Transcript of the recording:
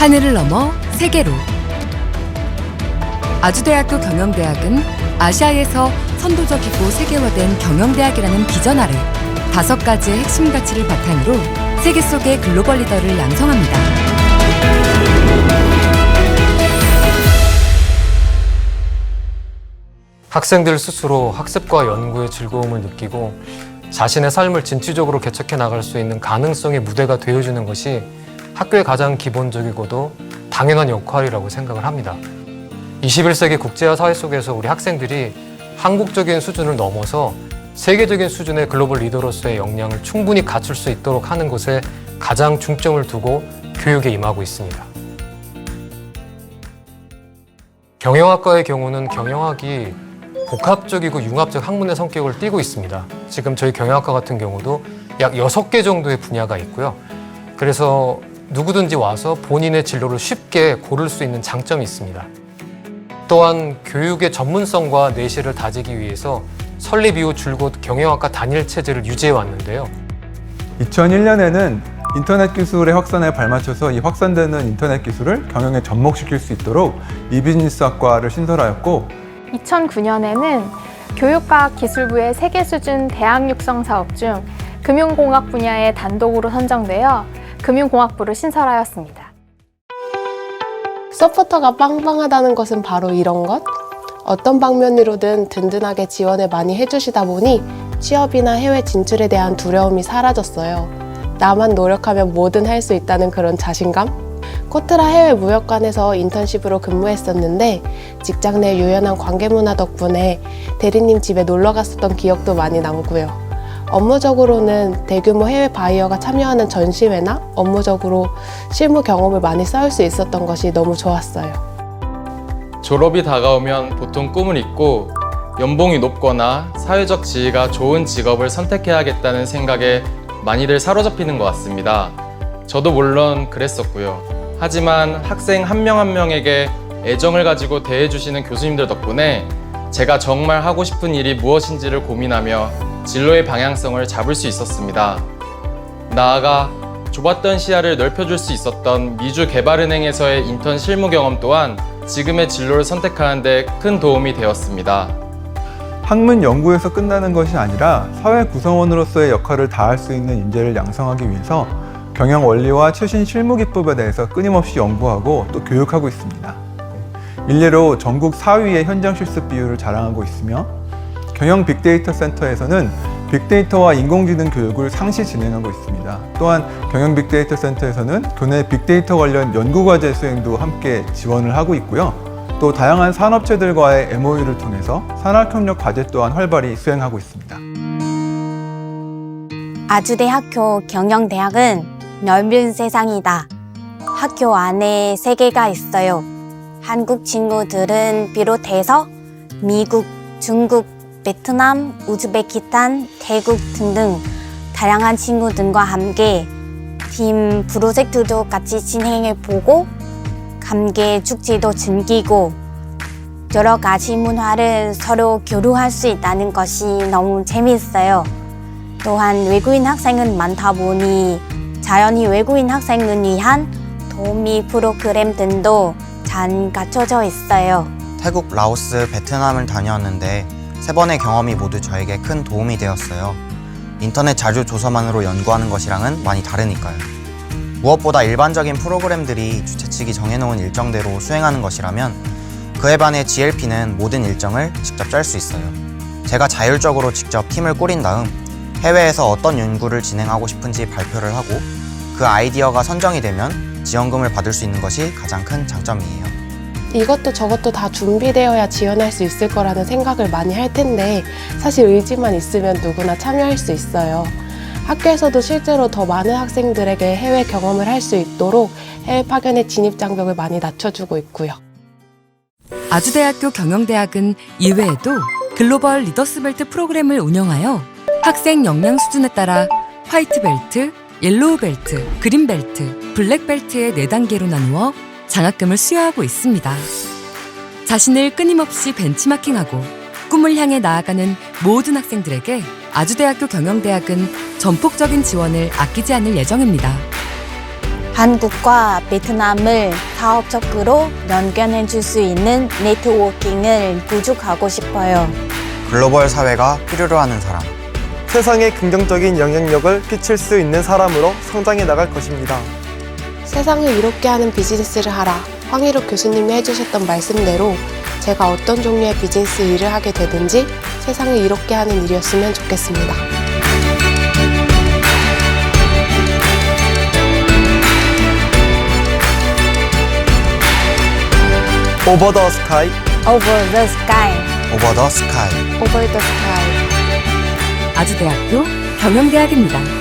하늘을 넘어 세계로 아주대학교 경영대학은 아시아에서 선도적이고 세계화된 경영대학이라는 비전 아래 다섯 가지의 핵심 가치를 바탕으로 세계 속의 글로벌 리더를 양성합니다. 학생들 스스로 학습과 연구의 즐거움을 느끼고 자신의 삶을 진취적으로 개척해 나갈 수 있는 가능성의 무대가 되어주는 것이 학교의 가장 기본적이고도 당연한 역할이라고 생각을 합니다. 21세기 국제화 사회 속에서 우리 학생들이 한국적인 수준을 넘어서 세계적인 수준의 글로벌 리더로서의 역량을 충분히 갖출 수 있도록 하는 것에 가장 중점을 두고 교육에 임하고 있습니다. 경영학과의 경우는 경영학이 복합적이고 융합적 학문의 성격을 띠고 있습니다. 지금 저희 경영학과 같은 경우도 약 6개 정도의 분야가 있고요. 그래서 누구든지 와서 본인의 진로를 쉽게 고를 수 있는 장점이 있습니다. 또한 교육의 전문성과 내실을 다지기 위해서 설립 이후 줄곧 경영학과 단일 체제를 유지해 왔는데요. 2001년에는 인터넷 기술의 확산에 발맞춰서 이 확산되는 인터넷 기술을 경영에 접목시킬 수 있도록 이비즈니스학과를 신설하였고 2009년에는 교육과학 기술부의 세계 수준 대학 육성 사업 중 금융공학 분야에 단독으로 선정되어 금융공학부를 신설하였습니다. 서포터가 빵빵하다는 것은 바로 이런 것? 어떤 방면으로든 든든하게 지원을 많이 해주시다 보니 취업이나 해외 진출에 대한 두려움이 사라졌어요. 나만 노력하면 뭐든 할 수 있다는 그런 자신감? 코트라 해외 무역관에서 인턴십으로 근무했었는데 직장 내 유연한 관계 문화 덕분에 대리님 집에 놀러 갔었던 기억도 많이 남고요. 업무적으로는 대규모 해외 바이어가 참여하는 전시회나 업무적으로 실무 경험을 많이 쌓을 수 있었던 것이 너무 좋았어요. 졸업이 다가오면 보통 꿈을 잊고 연봉이 높거나 사회적 지위가 좋은 직업을 선택해야겠다는 생각에 많이들 사로잡히는 것 같습니다. 저도 물론 그랬었고요. 하지만 학생 한 명한 명에게 애정을 가지고 대해주시는 교수님들 덕분에 제가 정말 하고 싶은 일이 무엇인지를 고민하며 진로의 방향성을 잡을 수 있었습니다. 나아가 좁았던 시야를 넓혀줄 수 있었던 미주 개발은행에서의 인턴 실무 경험 또한 지금의 진로를 선택하는 데 큰 도움이 되었습니다. 학문 연구에서 끝나는 것이 아니라 사회 구성원으로서의 역할을 다할 수 있는 인재를 양성하기 위해서 경영 원리와 최신 실무 기법에 대해서 끊임없이 연구하고 또 교육하고 있습니다. 일례로 전국 4위의 현장 실습 비율을 자랑하고 있으며 경영 빅데이터 센터에서는 빅데이터와 인공지능 교육을 상시 진행하고 있습니다. 또한 경영 빅데이터 센터에서는 교내 빅데이터 관련 연구과제 수행도 함께 지원을 하고 있고요. 또 다양한 산업체들과의 MOU를 통해서 산학협력 과제 또한 활발히 수행하고 있습니다. 아주대학교 경영대학은 넓은 세상이다. 학교 안에 세계가 있어요. 한국 친구들은 비롯해서 미국, 중국, 베트남, 우즈베키스탄, 태국 등등 다양한 친구 들과 함께 팀 프로젝트도 같이 진행해 보고 함께 축제도 즐기고 여러 가지 문화를 서로 교류할 수 있다는 것이 너무 재미있어요. 또한 외국인 학생은 많다 보니 자연히 외국인 학생을 위한 도우미 프로그램 등도 잘 갖춰져 있어요. 태국, 라오스, 베트남을 다녀왔는데 세 번의 경험이 모두 저에게 큰 도움이 되었어요. 인터넷 자료 조사만으로 연구하는 것이랑은 많이 다르니까요. 무엇보다 일반적인 프로그램들이 주최 측이 정해놓은 일정대로 수행하는 것이라면 그에 반해 GLP는 모든 일정을 직접 짤 수 있어요. 제가 자율적으로 직접 팀을 꾸린 다음 해외에서 어떤 연구를 진행하고 싶은지 발표를 하고 그 아이디어가 선정이 되면 지원금을 받을 수 있는 것이 가장 큰 장점이에요. 이것도 저것도 다 준비되어야 지원할 수 있을 거라는 생각을 많이 할 텐데 사실 의지만 있으면 누구나 참여할 수 있어요. 학교에서도 실제로 더 많은 학생들에게 해외 경험을 할 수 있도록 해외 파견의 진입 장벽을 많이 낮춰주고 있고요. 아주대학교 경영대학은 이외에도 글로벌 리더스벨트 프로그램을 운영하여 학생 역량 수준에 따라 화이트벨트, 옐로우벨트, 그린벨트, 블랙벨트의 4단계로 나누어 장학금을 수여하고 있습니다. 자신을 끊임없이 벤치마킹하고 꿈을 향해 나아가는 모든 학생들에게 아주대학교 경영대학은 전폭적인 지원을 아끼지 않을 예정입니다. 한국과 베트남을 사업적으로 연결해 줄 수 있는 네트워킹을 구축하고 싶어요. 글로벌 사회가 필요로 하는 사람. 세상에 긍정적인 영향력을 끼칠 수 있는 사람으로 성장해 나갈 것입니다. 세상을 이롭게 하는 비즈니스를 하라. 황희록 교수님이 해주셨던 말씀대로 제가 어떤 종류의 비즈니스 일을 하게 되든지 세상을 이롭게 하는 일이었으면 좋겠습니다. 오버 더 스카이 Over the sky. 오버 더 스카이. 오버 더 스카이. 아주대학교 경영대학입니다.